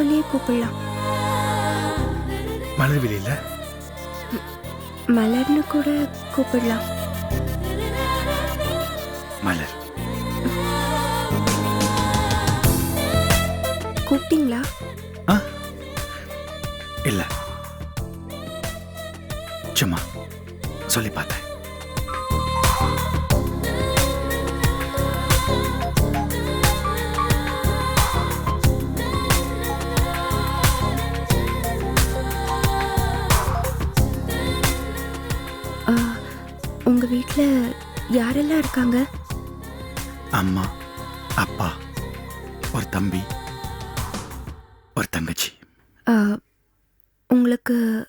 சொல்லியே கூப்பிடலாம். மலர் வெளியில மலர்னு கூட கூப்பிடலாம். மலர். கூப்பிட்டீங்களா? இல்ல. சும்மா. சொல்லி பார்த்தேன் யாரெல்லாம் இருக்காங்க? அம்மா அப்பா ஒரு தம்பி ஒரு தங்கச்சி. ஆ, உங்களுக்கு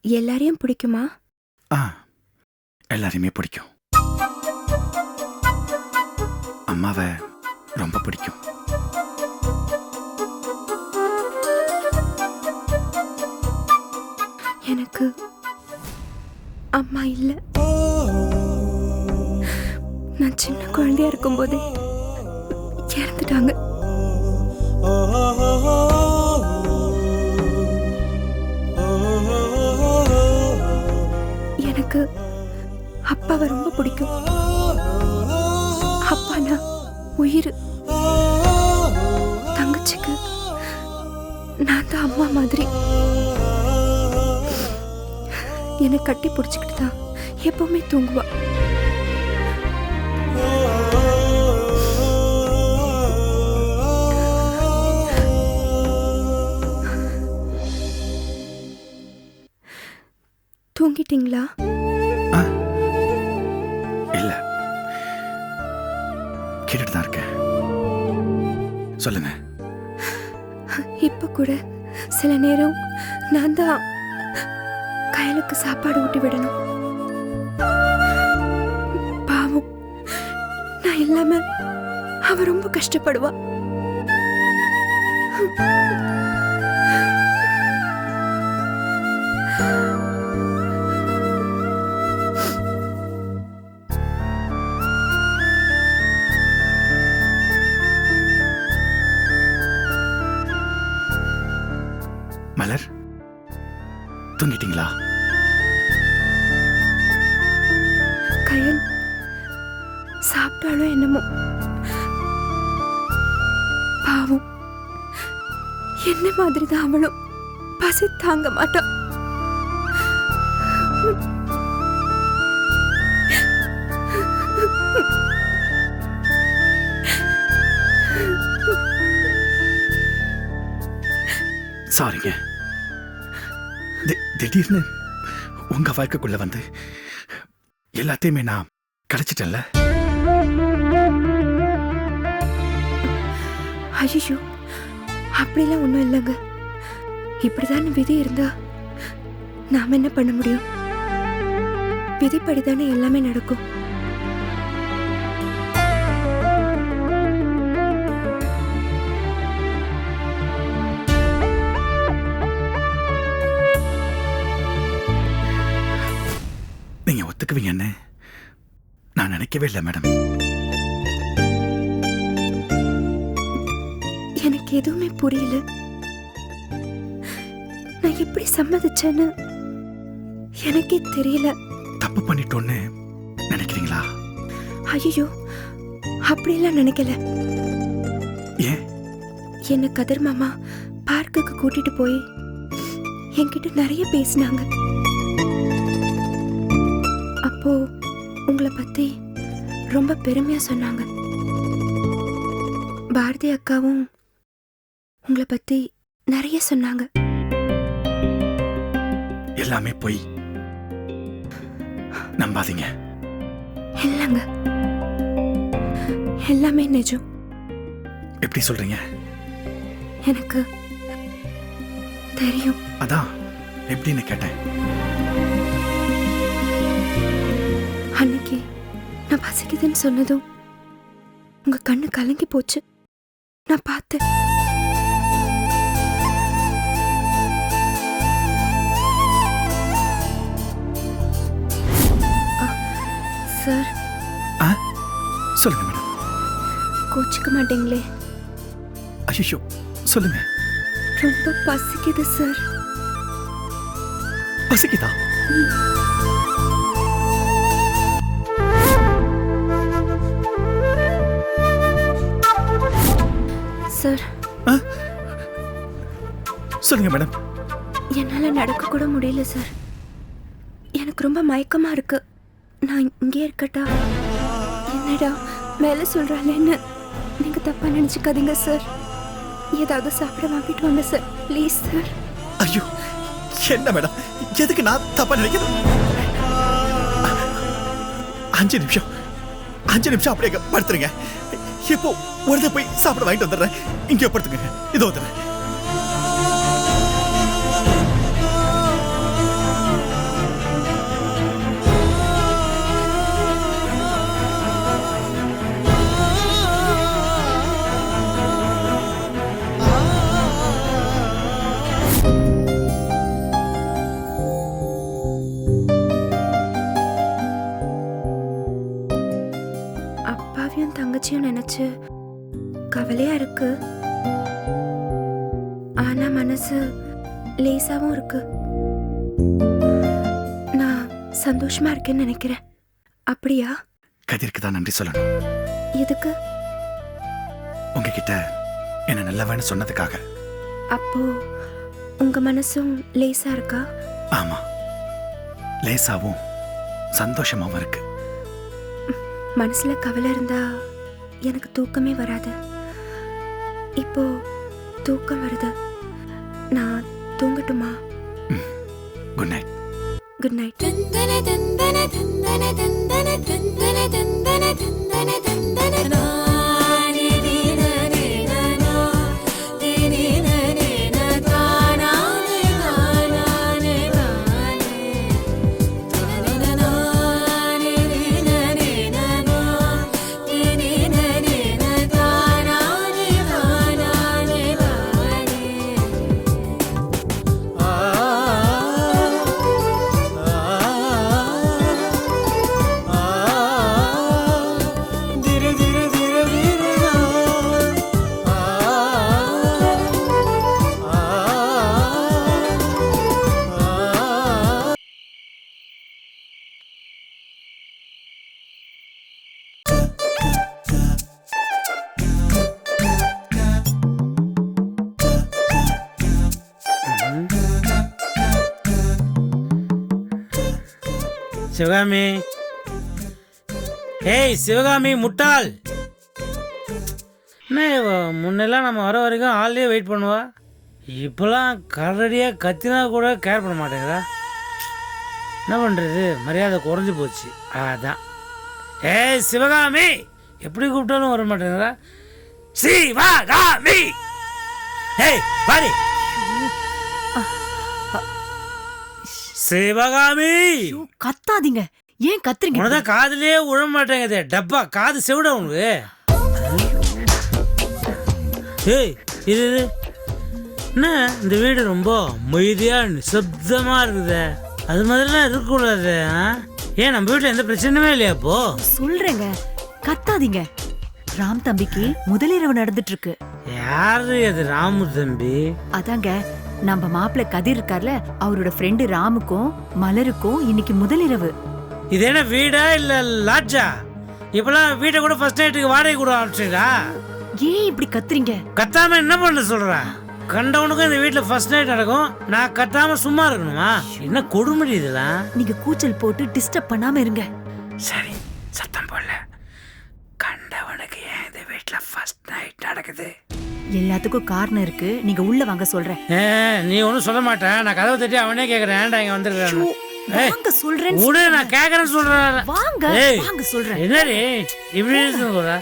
எல்லாரையும் பிடிக்குமா? ஆ எல்லாரையுமே பிடிக்கும். அம்மாவை ரொம்ப பிடிக்கும். எனக்கு அம்மா இல்ல. நான் சின்ன குழந்தையா இருக்கும்போதே இறந்துட்டாங்க. எனக்கு அப்பாவை ரொம்ப பிடிக்கும். அப்பானா உயிர். தங்கச்சிக்கு நான் தான் அம்மா மாதிரி. என்னை கட்டி பிடிச்சிக்கிட்டு தான் எப்பவுமே தூங்குவா. தூங்கிட்டீங்களா ஆ. இல்ல. கேட்டுட்டு தான் இருக்கேன். சொல்லுங்க. இப்ப கூட சில நேரம் நான் தான் கயலுக்கு சாப்பாடு ஊட்டி விடணும். பாவம். நான் இல்லாம அவ ரொம்ப கஷ்டப்படுவா. சாப்பிட்டாலும் என்னமோ. பாவம். என்ன மாதிரி தான் அவளும் பசி தாங்க மாட்டோம் சாரிங்க. தி- திடீர்னு உங்க வாழ்க்கைக்குள்ள வந்து எல்லாத்தையுமே நான் கிடைச்சிட்டேன்ல ஐயோ அப்படிலாம் ஒன்றும் இல்லைங்க. இப்படிதான் விதி இருந்தா நாம் என்ன பண்ண முடியும்? விதிப்படி தானே எல்லாமே நடக்கும். நீங்க ஒத்துக்குவீங்கன்னு நான் நினைக்கவே இல்லை மேடம். எனக்கு எதுவுமே புரியல. நான் எப்படி சம்மதிச்சேன்னு எனக்கே தெரியல. தப்பு பண்ணிட்டோன்னு நினைக்கிறீங்களா? ஐயோ அப்படியெல்லாம் நினைக்கல. ஏன்? என்ன கதிர் மாமா பார்க்குக்கு கூட்டிட்டு போய் என்கிட்ட நிறைய பேசினாங்க. அப்போ உங்களை பத்தி ரொம்ப பெருமையா சொன்னாங்க. பாரதி அக்காவும் உங்களை பத்தி நிறைய சொன்னாங்க. எல்லாமே பொய். நம்பாதீங்க. இல்லைங்க. எல்லாமே நிஜம். எப்படி சொல்றீங்க? எனக்கு தெரியும். அதான் எப்படின்னு கேட்டேன். அன்னைக்கு நான் பசிக்குதுன்னு சொன்னதும் உங்க கண்ணு கலங்கி போச்சு. நான் பார்த்தேன். சார். ஆ? சொல்லுங்க மேடம். கோச்சிக்க மாட்டீங்களே. ஐயோ சொல்லுங்க. ரொம்ப பசிக்குது சார். பசிக்குதா? சார்? சொல்லுங்க மேடம். என்னால நடக்க கூட முடியல சார். எனக்கு ரொம்ப மயக்கமா இருக்கு. நான் இங்கே இருக்கட்டா? என்னடா மேலே சொல்றாளேன்னு நீங்க தப்பா நினச்சிக்காதீங்க சார். ஏதாவது சாப்பிட வாங்கிட்டு வாங்க சார். Please sir. ஐயோ என்ன மேடம்? எதுக்கு நான் தப்பாக நினைக்கிறேன்? அஞ்சு நிமிஷம். அஞ்சு நிமிஷம் அப்படியே படுத்துருங்க. இப்போ ஒரு போய் சாப்பிட வாங்கிட்டு வந்துடுறேன். இங்கே படுத்துங்க இதோ வந்துடுறேன் தங்கச்சியும் நினைச்சு கவலையா இருக்கு. ஆனா மனசு லேசாவும் இருக்கு. நான் சந்தோஷமா இருக்கேன்னு நினைக்கிறேன். அப்படியா? கதிருக்கு தான் நன்றி சொல்லணும். எதுக்கு? உங்ககிட்ட என்ன நல்லவன்னு சொன்னதுக்காக. அப்போ உங்க மனசும் லேசா இருக்கா? ஆமா. லேசாவும் சந்தோஷமாவும் இருக்கு. மனசுல கவலை இருந்தா எனக்கு தூக்கமே வராது. இப்போ தூக்கம் வருது. நான் தூங்கட்டுமா? Good night good night Sivakami. ஏய் சிவகாமி முட்டாள். என்ன முன்னெல்லாம் நம்ம வர வரைக்கும் ஆள்லேயே வெயிட் பண்ணுவா. இப்போலாம் கரடியாக கத்தினா கூட கேர் பண்ண மாட்டேங்கிறா என்ன பண்ணுறது மரியாதை குறைஞ்சி போச்சு. அதான். ஏய் சிவகாமி! எப்படி கூப்பிட்டாலும் வர மாட்டேங்கிறா சிவகாமி! ஏய் பாரி. சிவகாமி! கத்தாதீங்க. ஏன் கத்துறீங்க? உனதான் காதுலயே உழ மாட்டேங்குது டப்பா. காது செவிட உனக்கு. ஏய் இது இது. என்ன? இந்த வீடு ரொம்ப அமைதியா நிசப்தமா இருக்குது. அது மாதிரிலாம் இருக்கக்கூடாது? ஏன் நம்ம வீட்டில் எந்த பிரச்சனையுமே இல்லையா இப்போ? சொல்றேங்க. கத்தாதீங்க. ராம் தம்பிக்கு முதலிரவு நடந்துட்டு இருக்கு யாரு அது ராமு தம்பி? அதாங்க நம்ம மாப்பிள்ளை கதிர் இருக்கார்ல அவரோட ஃப்ரெண்டு ராமுக்கும் மலருக்கும் இன்னைக்கு முதலிரவு. இது என்ன வீடா இல்ல லாட்ஜா இப்பெல்லாம் வீட்டை கூட ஃபர்ஸ்ட் நைட்டுக்கு வாடகை கூட ஆரம்பிச்சிடா ஏன் இப்படி கத்துறீங்க? கத்தாம என்ன பண்ண சொல்ற? கண்டவனுக்கும் இந்த வீட்டில் ஃபர்ஸ்ட் நைட் நடக்கும். நான் கத்தாம சும்மா இருக்கணுமா? என்ன கொடுமுடி இதெல்லாம்? நீங்க கூச்சல் போட்டு டிஸ்டர்ப் பண்ணாம இருங்க. சரி சத்தம் போடல. வீட்டில் ஃபர்ஸ்ட் நைட் நடக்குது. எல்லாத்துக்கும் காரணம் இருக்கு. நீங்க உள்ள வாங்க சொல்றேன். நீ ஒன்றும் சொல்ல மாட்டேன் நான் கதவை தட்டி அவனே கேட்குறேன் ஏன்டா இங்கே வந்துருக்கான்னு ஏய் வாங்க சொல்றேன் விடு நான் கேட்குறேன்னு சொல்கிறேன் வாங்க ஏய் வாங்க சொல்றேன். என்னடி? இப்படி சொல்ற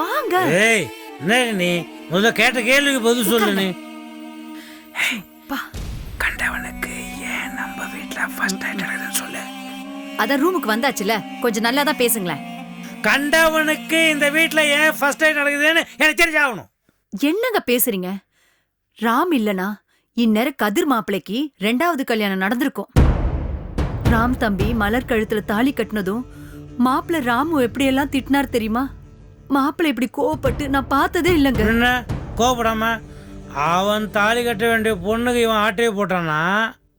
வாங்க. ஏய் என்ன நீ? முதல்ல கேட்ட கேள்விக்கு பதில் சொல்லு நீ. பா. கண்டவனுக்கு ஏன் நம்ம வீட்டில் ஃபர்ஸ்ட் நைட் நடக்குதுன்னு சொல்லு. அதான் ரூமுக்கு வந்தாச்சுல. கொஞ்சம் நல்லா தான் பேசுங்களேன். கண்டவனுக்கு இந்த வீட்டில் ஏன் ஃபர்ஸ்ட் நைட் நடக்குதுன்னு எனக்கு தெரிஞ்சாகணும். என்னங்க பேசுறீங்க? ராம் இல்லனா இந்நேரம் கதிர் மாப்பிளைக்கு ரெண்டாவது கல்யாணம் நடந்திருக்கும். ராம் தம்பி மலர் கழுத்துல தாலி கட்டினதும் மாப்பிள்ளை ராமு எப்படியெல்லாம் திட்டினார் தெரியுமா? மாப்பிள்ளை இப்படி கோவப்பட்டு நான் பார்த்ததே இல்லைங்க. என்ன? கோவப்படாம? அவன் தாலி கட்ட வேண்டிய பொண்ணுக்கு இவன் ஆட்டையை போட்டானா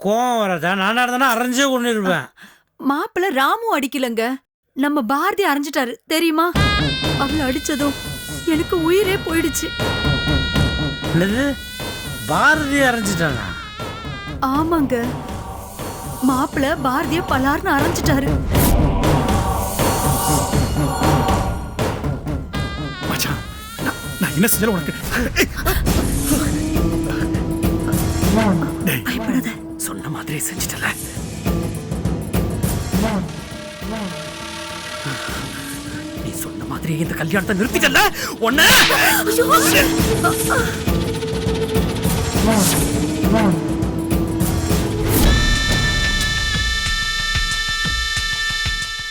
கோவம் வரதா? நான் நடந்தனா அரைஞ்சே கொண்டு இருப்பேன் மாப்பிள்ளை ராமு அடிக்கலங்க. நம்ம பாரதி அரைஞ்சிட்டாரு தெரியுமா? அவளை அடிச்சதும் எனக்கு உயிரே போயிடுச்சு. என்னது? பாரதி அரைஞ்சிட்டானா? ஆமாங்க. மாப்பிள்ளை பாரதிய பலார்னு அரைஞ்சிட்டாரு. மச்சான் நான் நான் என்ன செஞ்சாலும் உனக்கு பயப்படாத. சொன்ன மாதிரி செஞ்சிட்டல. மாதிரி இந்த கல்யாணத்தை நிறுத்திட்டல உன்ன!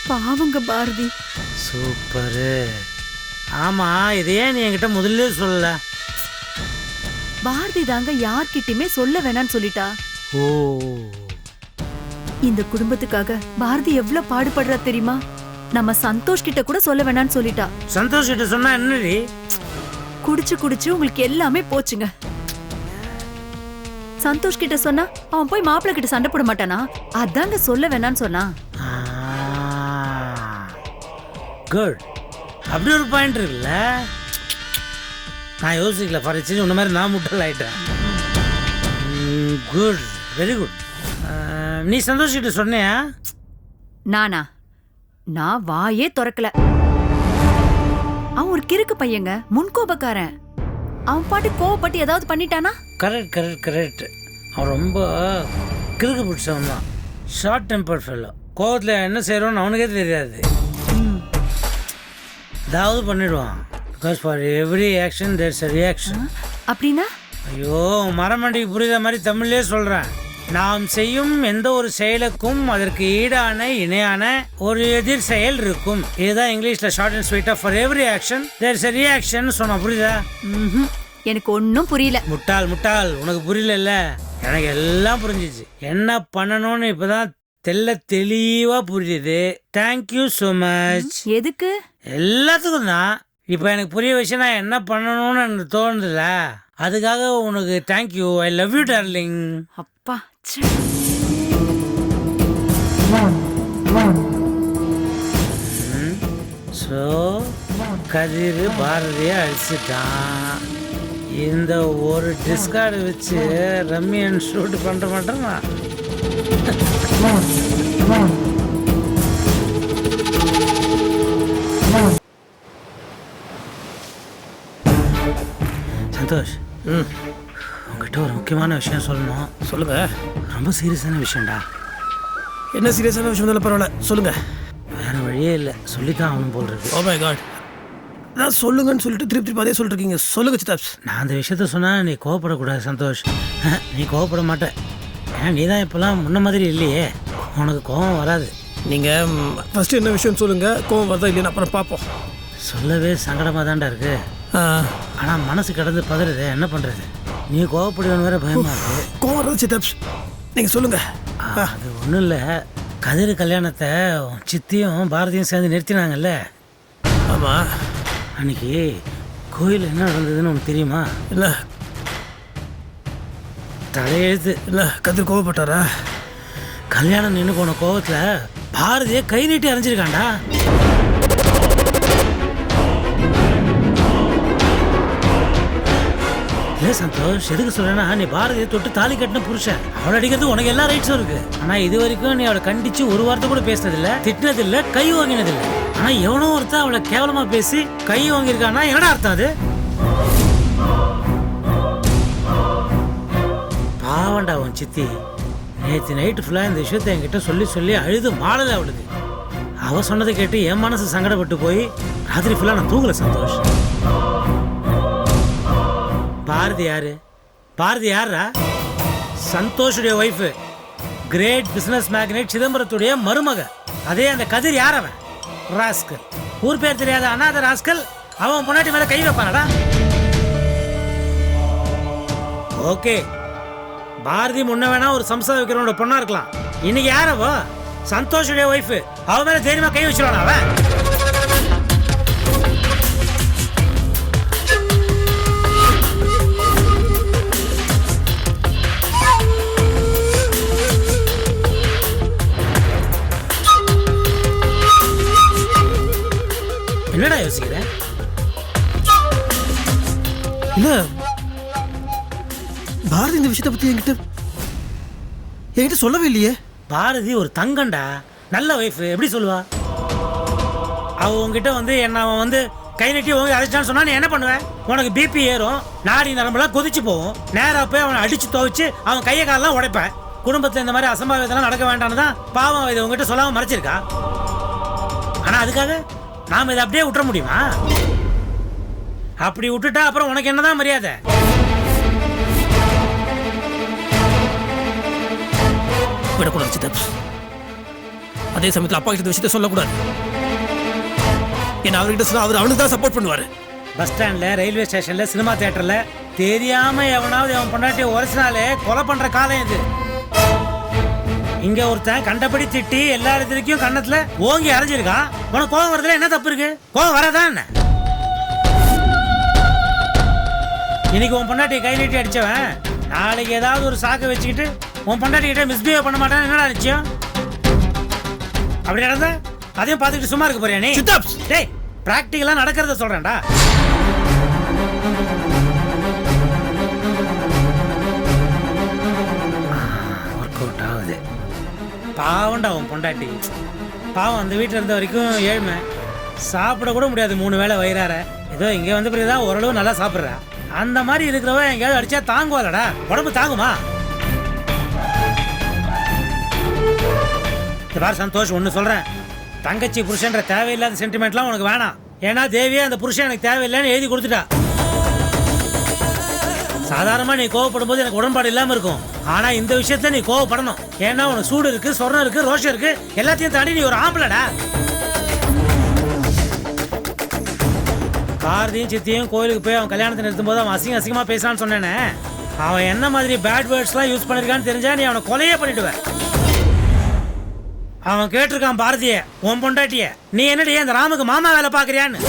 பாவங்க பாரதி. சூப்பரு. ஆமா இது ஏன் நீ என்கிட்ட முதல்ல சொல்லல. பாரதி தாங்க யார்கிட்டயுமே சொல்ல வேணாம்னு சொல்லிட்டா. ஓ. இந்த குடும்பத்துக்காக பாரதி எவ்வளவு பாடுபடுறா தெரியுமா? நம்ம சந்தோஷ் கிட்ட கூட சொல்ல வேணாம்னு சொல்லிட்டா. சந்தோஷ் கிட்ட சொன்னா என்னடி? குடிச்சு குடிச்சு உங்களுக்கு எல்லாமே போச்சுங்க. சந்தோஷ் கிட்ட சொன்னா அவன் போய் மாப்பிள்ளை கிட்ட சண்டை போட மாட்டானா? அதாங்க சொல்ல வேணாம்னு சொன்னா. குட் அப்படி ஒரு பாயிண்ட் இருக்குல்ல? நான் யோசிக்கல ஃபார் எக்ஸாம்பிள் உன்ன மாதிரி நான் முட்டல் ஆயிட்டேன். குட் வெரி குட் நீ சந்தோஷ் கிட்ட சொன்னியா? நானா? நான் வாயே திறக்கல. அவன் ஒரு கிறுக்கு பையங்க முன்கோபக்காரன். அவன் பாட்டு கோவப்பட்டு ஏதாவது பண்ணிட்டானா? கரெக்ட் கரெக்ட் கரெக்ட் அவன் ரொம்ப கிறுக்கு பிடிச்சவன் தான். ஷார்ட் டெம்பர் ஃபெல்லோ கோவத்தில் என்ன செய்கிறோன்னு அவனுக்கே தெரியாது. ஏதாவது பண்ணிடுவான். Because for every action there's reaction அப்படின்னா? ஐயோ மரமண்டிக்கு புரியுத மாதிரி தமிழ்லயே சொல்றேன். நாம் செய்யும் எந்த ஒரு செயலுக்கும் அதற்கு ஈடான இணையான ஒரு எதிர் செயல் இருக்கும். இதுதான் இங்கிலீஷ்ல ஷார்ட் அண்ட் ஸ்வீட்டா for every action there is reaction சொன்னா புரியுதா. எனக்கு ஒன்னும் புரியல. முட்டாள் முட்டாள் உனக்கு புரியல எனக்கு எல்லாம் புரிஞ்சிச்சு. என்ன பண்ணணும்னு இப்பதான் தெல்ல தெளிவா புரியுது தேங்க்யூ ஸோ மச் எதுக்கு? எல்லாத்துக்கும் தான். இப்போ எனக்கு புரிய வச்சு நான் என்ன பண்ணணும்னு எனக்கு தோணுதுல அதுக்காக உனக்கு thank you I love you darling அப்பா. ஸோ கதிர் பாரதியை அழிச்சிட்டான். இந்த ஒரு டிஸ்கார்டு வச்சு ரம்மியன் ஷூட் பண்ண மாட்டேன்னா சந்தோஷ். ம். உங்ககிட்ட ஒரு முக்கியமான விஷயம் சொல்லணும். சொல்லுங்க. ரொம்ப சீரியஸான விஷயம்டா. என்ன சீரியஸான விஷயம் இருந்தாலும் பரவாயில்ல. சொல்லுங்க. வேற வழியே இல்லை. சொல்லித்தான் ஆகணும் போல் இருக்கு. ஓ மை காட் நான் சொல்லுங்கன்னு சொல்லிட்டு திருப்பி திருப்பி அதே சொல்லிட்டு இருக்கீங்க சொல்லுங்க சித்தாப்ஸ். நான் அந்த விஷயத்த சொன்னா நீ கோவப்படக்கூடாது சந்தோஷ். நீ கோவப்பட மாட்ட. ஏன் நீ தான் இப்போலாம் முன்ன மாதிரி இல்லையே. உனக்கு கோவம் வராது. நீங்கள் ஃபஸ்ட்டு என்ன விஷயம் சொல்லுங்க. கோவம் வருதா இல்லைன்னு அப்புறம் பார்ப்போம் சொல்லவே சங்கடமாக தான்டா இருக்கு ஆனால் மனசு கடந்து பதறுது என்ன பண்ணுறது நீ கோவப்படுவேன்னு வேற பயமா இருக்கு. கோவம் வருது சித்தாப்ஸ் நீங்கள் சொல்லுங்க. ஆ, அது ஒன்றும் இல்லை. கதிர் கல்யாணத்தை உன் சித்தியும் பாரதியும் சேர்ந்து நிறுத்தினாங்கல்ல. ஆமாம் அன்னைக்கு கோயில் என்ன நடந்ததுன்னு உனக்கு தெரியுமா? இல்லை. தலையெழுத்து. இல்லை கதிர் கோவப்பட்டாரா? கல்யாணம் நின்று போன கோவத்தில் பாரதியை கை நீட்டி அரைஞ்சிருக்காண்டா இல்ல சந்தோஷ் எதுக்கு சொல்றேன்னா நீ பாரதியை தொட்டு தாலி கட்டின புருஷன். அவளை அடிக்கிறது உனக்கு எல்லா ரைட்ஸும் இருக்கு. ஆனா இது வரைக்கும் நீ அவளை கண்டிச்சு ஒரு வார்த்தை கூட பேசினதில்ல திட்டினதில்ல கை வாங்கினதில்ல. ஆனா எவனோ ஒருத்தன் அவளை கேவலமா பேசி கை வாங்கியிருக்கான்னா என்னடா அர்த்தம் அது? பாவண்டா உன் சித்தி. நேற்று நைட்டு ஃபுல்லாக இந்த விஷயத்தை என்கிட்ட சொல்லி சொல்லி அழுது மாடலை அவளுக்கு. அவ சொன்னதை கேட்டு என் மனசு சங்கடப்பட்டு போய் ராத்திரி ஃபுல்லாக நான் தூங்கல சந்தோஷம் பாரதி யாரு? பாரதி யாரா சந்தோஷுடைய ஒய்ஃபு கிரேட் பிசினஸ் மேக்னேட் சிதம்பரத்துடைய மருமக. அதே அந்த கதிர் யார் அவன்? ராஸ்கல். ஊர் பேர் தெரியாத அனாத ராஸ்கல் அவன் முன்னாடி மேல கை வைப்பானடா. ஓகே. பாரதி முன்ன வேணா ஒரு சம்சா வைக்கிறவனோட பொண்ணா இருக்கலாம். இன்னைக்கு யாரவோ சந்தோஷுடைய ஒய்ஃப் அவன் மேல தைரியமாக கை வச்சிருவானா அவன்? இல்லை பாரதி இந்த விஷயத்தை பற்றி என்கிட்ட என்கிட்ட சொல்லவே இல்லையே. பாரதி ஒரு தங்கண்டா நல்ல ஒய்ஃப் எப்படி சொல்லுவா? அவ உங்ககிட்ட வந்து என்ன அவன் வந்து கை நட்டி ஓங்கி அரைச்சான்னு சொன்னா நீ என்ன பண்ணுவ? உனக்கு பிபி ஏறும். நாடி நரம்பெல்லாம் கொதிச்சு போகும். நேரா போய் அவனை அடிச்சு துவைச்சு அவன் கையை காலெல்லாம் உடைப்பேன். குடும்பத்துல இந்த மாதிரி அசம்பாவிதெல்லாம் நடக்க வேண்டாம்னு தான் பாவம் இதை உங்ககிட்ட சொல்லாம மறைச்சிருக்கா. ஆனா அதுக்காக நாம இதை அப்படியே விட்டுற முடியுமா? அப்படி விட்டுட்டா அப்புறம் உனக்கு என்னதான் மரியாதை? விடக்கூடாது சித்தப் அதே சமயத்தில் அப்பா கிட்ட விஷயத்த சொல்லக்கூடாது. ஏன்னா அவர்கிட்ட சொன்னா அவர் அவனுக்கு தான் சப்போர்ட் பண்ணுவார். பஸ் ஸ்டாண்ட்ல ரயில்வே ஸ்டேஷன்ல சினிமா தியேட்டர்ல தெரியாம எவனாவது அவன் பொண்டாட்டிய உரைச்சினாலே கொலை பண்ற காலம் இது. இங்க ஒருத்தன் கண்டபடி திட்டி எல்லா இடத்துலயும் கண்ணத்துல ஓங்கி அரைஞ்சிருக்கான். உனக்கு கோவம் வரதுல என்ன தப்பு இருக்கு? கோவம் வராதான் என்ன? இன்னைக்கு உன் பொண்டாட்டியை கை நீட்டி அடிச்சவன். நாளைக்கு ஏதாவது ஒரு சாக்கை வச்சுக்கிட்டு உன் பொண்டாட்டி கிட்ட மிஸ்பிஹேவ் பண்ண மாட்டான் என்னடா நிச்சயம்? அப்படி நடந்தா அதையும் பார்த்துக்கிட்டு சும்மா இருக்க போறியா நீ? டேய் பிராக்டிகலா நடக்கிறத சொல்றேன்டா. ஒர்க் அவுட் ஆகுது. பாவம்டா உன் பொண்டாட்டி. பாவம் அந்த வீட்டில் இருந்த வரைக்கும் ஏழ்மை. சாப்பிட கூட முடியாது மூணு வேளை வயிறார. ஏதோ இங்கே வந்த பிறகுதான் ஓரளவு நல்லா சாப்பிட்றா. அந்த மாதிரி இருக்கிறவன் எங்கேயாவது அடிச்சா தாங்குவாளடா. உடம்பு தாங்குமா? இந்த பாரு சந்தோஷ் ஒன்று சொல்கிறேன் தங்கச்சி புருஷன்ற தேவையில்லாத சென்டிமெண்ட்லாம் உனக்கு வேணாம். ஏன்னா தேவியே அந்த புருஷன் எனக்கு தேவையில்லைன்னு எழுதி கொடுத்துட்டா. சாதாரணமாக நீ கோவப்படும் போது எனக்கு உடன்பாடு இல்லாமல் இருக்கும். ஆனால் இந்த விஷயத்துல நீ கோவப்படணும். ஏன்னா உனக்கு சூடு இருக்குது சொர்ணம் இருக்குது ரோஷம் இருக்குது எல்லாத்தையும் தாண்டி நீ ஒரு ஆம்பளடா. பாரதியும் சித்தியும் கோயிலுக்கு போய் அவன் கல்யாணத்தை நிறுத்தும் போது அவன் அசிங்க அசிங்கமாக பேசான்னு சொன்னேனே. அவன் என்ன மாதிரி பேட் வேர்ட்ஸ்லாம் யூஸ் பண்ணிருக்கான்னு தெரிஞ்சா நீ அவனை கொலையே பண்ணிடுவேன் அவன் கேட்டிருக்கான் பாரதிய உன் பொண்டாட்டிய நீ என்னடி அந்த ராமுக்கு மாமா வேலை பாக்குறியான்னு